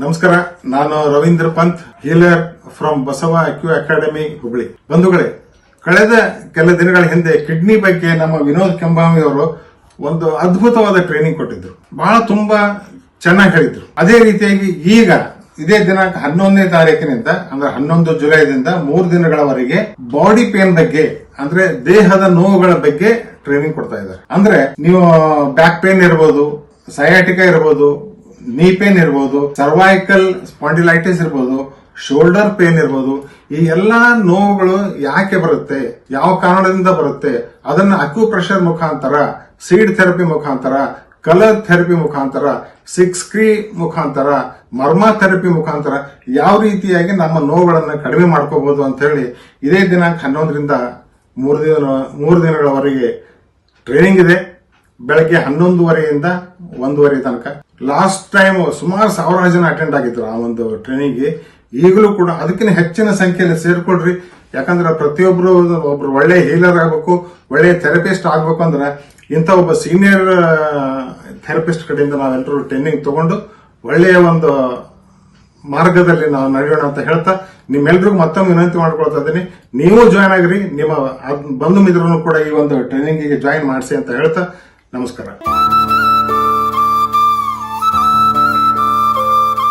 ನಮಸ್ಕಾರ, ನಾನು Ravindra Pant, healer from Basava ಅಕ್ಯೂ academy Hubli ಬಂಧುಗಳೇ, ಕಳೆದ ಕೆಲ ದಿನಗಳ ಹಿಂದೆ ಕಿಡ್ನಿ ಬಗ್ಗೆ ನಮ್ಮ ವಿನೋದ್ ಕೆಂಬಾಮಿ ಅವರು ಒಂದು ಅದ್ಭುತವಾದ ಟ್ರೈನಿಂಗ್ ಕೊಟ್ಟಿದ್ರು. ಬಹಳ ತುಂಬಾ ಚೆನ್ನಾಗಿ ಹೇಳಿದ್ರು. ಅದೇ ರೀತಿಯಾಗಿ ಈಗ, ಇದೇ ದಿನಾಂಕ ಹನ್ನೊಂದನೇ ತಾರೀಕಿನಿಂದ ಅಂದ್ರೆ ಹನ್ನೊಂದು ಜುಲೈದಿಂದ ಮೂರು ದಿನಗಳವರೆಗೆ ಬಾಡಿ ಪೇನ್ ಬಗ್ಗೆ, ಅಂದ್ರೆ ದೇಹದ ನೋವುಗಳ ಬಗ್ಗೆ ಟ್ರೈನಿಂಗ್ ಕೊಡ್ತಾ ಇದ್ದಾರೆ. ಅಂದ್ರೆ ನೀವು ಬ್ಯಾಕ್ ಪೇನ್ ಇರ್ಬೋದು ಸಯಾಟಿಕಾ ಇರ್ಬೋದು ನೀ ಪೇನ್ ಇರ್ಬೋದು ಸರ್ವೈಕಲ್ ಸ್ಪಾಂಡಿಲೈಟಿಸ್ ಇರ್ಬೋದು ಶೋಲ್ಡರ್ ಪೇನ್ ಇರ್ಬೋದು, ಈ ಎಲ್ಲಾ ನೋವುಗಳು ಯಾಕೆ ಬರುತ್ತೆ, ಯಾವ ಕಾರಣದಿಂದ ಬರುತ್ತೆ, ಅದನ್ನ ಅಕ್ಯುಪ್ರೆಷರ್ ಮುಖಾಂತರ ಸೀಡ್ ಥೆರಪಿ ಮುಖಾಂತರ ಕಲರ್ ಥೆರಪಿ ಮುಖಾಂತರ ಸಿಕ್ಸ್ ಕ್ರೀ ಮುಖಾಂತರ, ಮರ್ಮ ಥೆರಪಿ ಮುಖಾಂತರ ಯಾವ ರೀತಿಯಾಗಿ ನಮ್ಮ ನೋವುಗಳನ್ನು ಕಡಿಮೆ ಮಾಡ್ಕೋಬಹುದು ಅಂತ ಹೇಳಿ ಇದೇ ದಿನಾಂಕ ಹನ್ನೊಂದರಿಂದ ಮೂರು ದಿನ, ಮೂರು ದಿನಗಳವರೆಗೆ ಟ್ರೈನಿಂಗ್ ಇದೆ. ಬೆಳಗ್ಗೆ ಹನ್ನೊಂದುವರೆಯಿಂದ ಒಂದೂವರೆ ತನಕ. ಲಾಸ್ಟ್ ಟೈಮ್ ಸುಮಾರು ಸಾವಿರಾರು ಜನ ಅಟೆಂಡ್ ಆಗಿದ್ರು ಆ ಒಂದು ಟ್ರೈನಿಂಗ್ಗೆ ಈಗಲೂ ಕೂಡ ಅದಕ್ಕಿಂತ ಹೆಚ್ಚಿನ ಸಂಖ್ಯೆಯಲ್ಲಿ ಸೇರ್ಕೊಡ್ರಿ ಯಾಕಂದ್ರೆ ಪ್ರತಿಯೊಬ್ಬರು ಒಬ್ರು ಒಳ್ಳೆ ಹೀಲರ್ ಆಗಬೇಕು, ಒಳ್ಳೆ ಥೆರಪಿಸ್ಟ್ ಆಗಬೇಕು ಅಂದ್ರೆ ಇಂಥ ಒಬ್ಬ ಸೀನಿಯರ್ ಥೆರಪಿಸ್ಟ್ ಕಡೆಯಿಂದ ನಾವೆಲ್ಲರೂ ಟ್ರೈನಿಂಗ್ ತಗೊಂಡು ಒಳ್ಳೆಯ ಒಂದು ಮಾರ್ಗದಲ್ಲಿ ನಾವು ನಡೆಯೋಣ ಅಂತ ಹೇಳ್ತಾ ನಿಮ್ಮೆಲ್ಲರಿಗೂ ಮತ್ತೊಮ್ಮೆ ವಿನಂತಿ ಮಾಡ್ಕೊಳ್ತಾ ಇದ್ದೀನಿ. ನೀವು ಜಾಯ್ನ್ ಆಗಿರಿ, ನಿಮ್ಮ ಬಂಧು ಮಿತ್ರರನ್ನು ಕೂಡ ಈ ಒಂದು ಟ್ರೈನಿಂಗಿಗೆ ಜಾಯಿನ್ ಮಾಡಿಸಿ ಅಂತ ಹೇಳ್ತಾ ನಮಸ್ಕಾರ